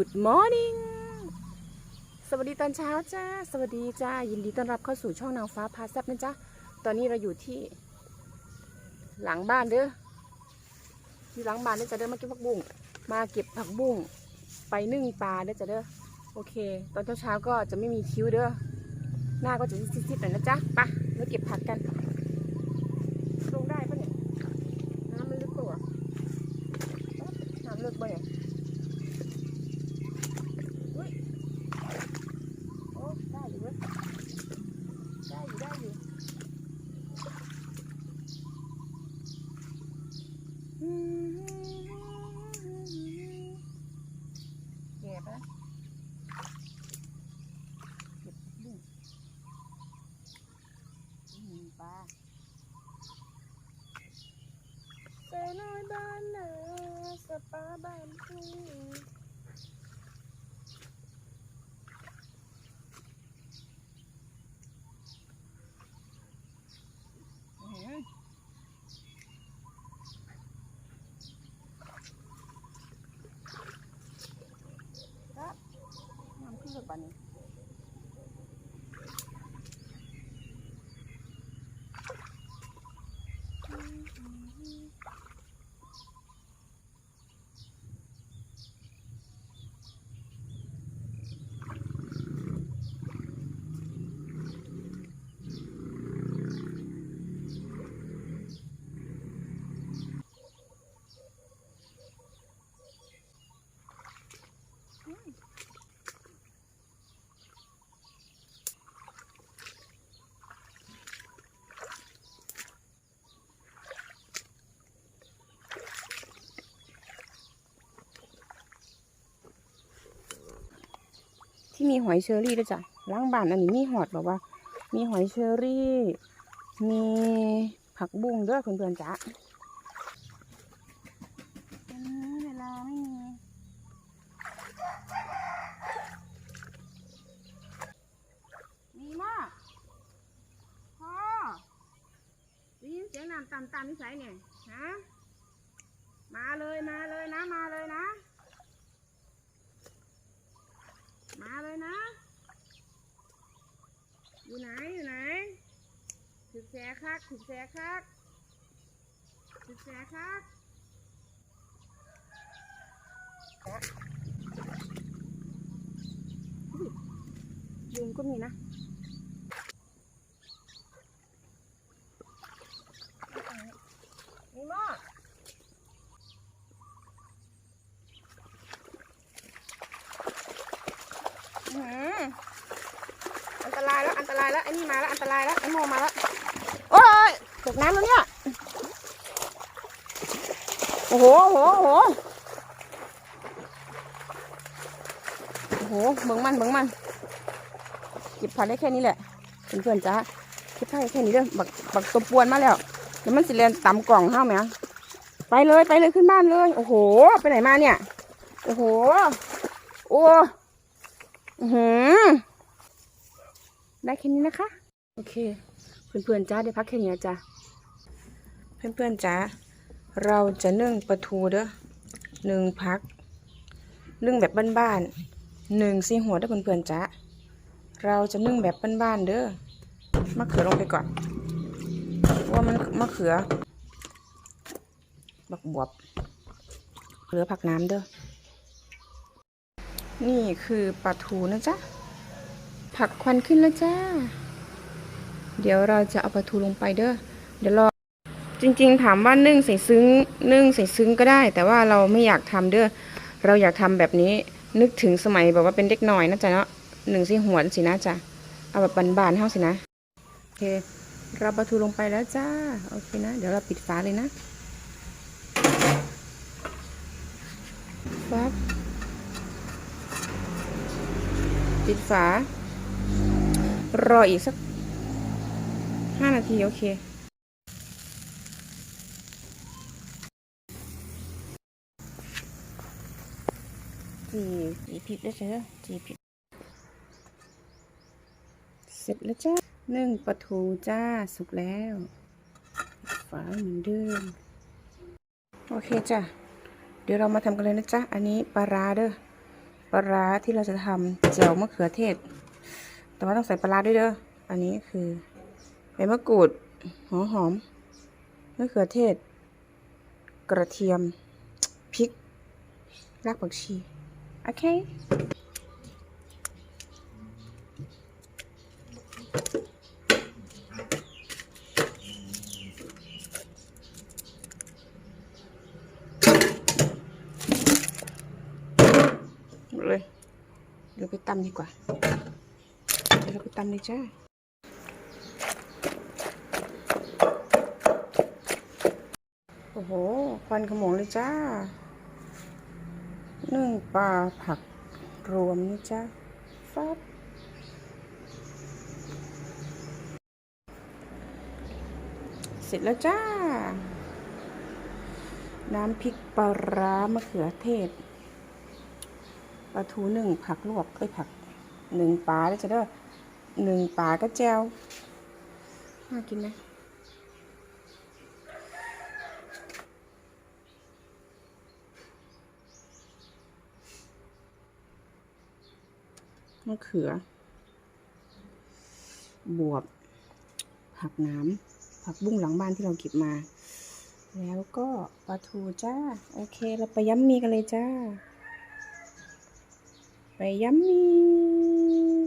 Good morning สวัสดีตอนเช้าจ้า สวัสดีจ้า ยินดีต้อนรับเข้าสู่ช่องนางฟ้าพาแซบนะจ๊ะ ตอนนี้เราอยู่ที่ หลังบ้านเด้อ ที่หลังบ้านเด้อจะเด้อมาเก็บผักบุ้ง มาเก็บผักบุ้ง ไปนึ่งปลาเด้อจะเด้อ โอเค ตอนเช้าเช้าก็จะไม่มีคิ้วเด้อ หน้าก็จะซิดๆหน่อยนะจ๊ะ ไปะแล้วเก็บผักกัน ลงได้ปะเนี่ย น้ำมันลึกตัวะน้ำลึกปะเนี่ย โอ้ได้อยู่เว้ยได้อยู่ได้อยู่แก่ปะเก็บบุ้งอืมปลาเซน้อยบ้านนาส ป้าบ้านทุ่ง ที่มีหอยเชอรี่ด้วยจ้ะล้างบ้านอันนี้มีหอดบอกว่า มีหอยเชอรี่ มีผักบุ้งด้วยเพื่อนๆจ้ะนี่เวลาไม่มีมีมากพ่อได้ยินเสียงน้ำต่ำๆที่ใสเนี่ยฮะมาเลยมาเลยนะมาเลยนะ มาเลยนะ อยู่ไหนอยู่ไหนถึกแสคักถึกแสคักถึกแสคักยุงก็มีนะ มีหม้ออื้อหืออันตรายแล้วอันตรายแล้วไอ้นี่มาแล้วอันตรายแล้วไอ้โมมาแล้วโอ้ยตกน้ำแล้วเนี่ยโอ้โหโอ้โหโอ้โหโอ้โหเบิ่งมันเบิ่งมันเก็บผักได้แค่นี้แหละเพื่อนๆจ้าเก็บผักได้แค่นี้เด้อบักบักตัวปวนมาแล้วเดี๋ยวมันสิเรียนตำกล่องห้าไหมอะไปเลยไปเลยขึ้นบ้านเลย โอ้โห ไปไหนมาเนี่ย โอ้โห โอ้อื้อหือ ได้แค่นี้นะคะ โอเค เพื่อนๆจ้าได้พักแค่นี้นะจ้าเพื่อนๆจ้าเราจะนึ่งปลาทูเด้อหนึ่งพัก นึ่งแบบบ้านๆหนึ่งซีหัวเด้อเพื่อนๆจ้าเราจะนึ่งแบบบ้านๆเด้อมะเขือลงไปก่อนว่ามันมะเขือ บักบวบเหลือผักน้ำเด้อนี่คือปลาทูนะจ๊ะ ผักควันขึ้นแล้วจ้า เดี๋ยวเราจะเอาปลาทูลงไปเด้อ เดี๋ยวรอ จริงๆ ถามว่านึ่งใส่ซึ้ง นึ่งใส่ซึ้งก็ได้ แต่ว่าเราไม่อยากทำเด้อ เราอยากทำแบบนี้ นึกถึงสมัยแบบว่าเป็นเด็กหน่อยนะจ๊ะเนาะหนึ่งสิหวนสินะจ๊ะ เอาแบบบานๆเท่าสินะ โอเค เราปลาทูลงไปแล้วจ้า โอเคนะ เดี๋ยวเราปิดฝาเลยนะปั๊บปิดฝา รออีกสักห้านาทีโอเค จีจีพริกได้ใช่ไหมจีพริกเสร็จแล้วจ้านึ่งปลาทูจ้าสุกแล้วฝาเหมือนเดิม โอเคจ้ะ เดี๋ยวเรามาทำกันเลยนะจ๊ะ อันนี้ปลาร้าเด้อ ปลาร้าที่เราจะทำเจียวมะเขือเทศ แต่ว่าต้องใส่ปลาร้าด้วยเด้อ อันนี้คือใบมะกรูดหัวหอมมะเขือเทศ กระเทียม พริก รากผักชี โอเค เลย เดี๋ยวไปตำดีกว่า เดี๋ยวเราไปตำเลยจ้าโอ้โหควันขโมงเลยจ้านึ่งปลาผักรวมนี่จ้าฟับเสร็จแล้วจ้า น้ำพริกปลาร้ามะเขือเทศปลาทูหนึ่งผักลวกเอ้ยผักหนึ่งปลาได้จะเด้อ หนึ่งปลาก็แจวน่ากินไหมมะเขือ บวบ ผักน้ำผักบุ้งหลังบ้านที่เราเก็บมา แล้วก็ปลาทูจ้า โอเค เราไปย้ำมีกันเลยจ้า ไปยัมมี่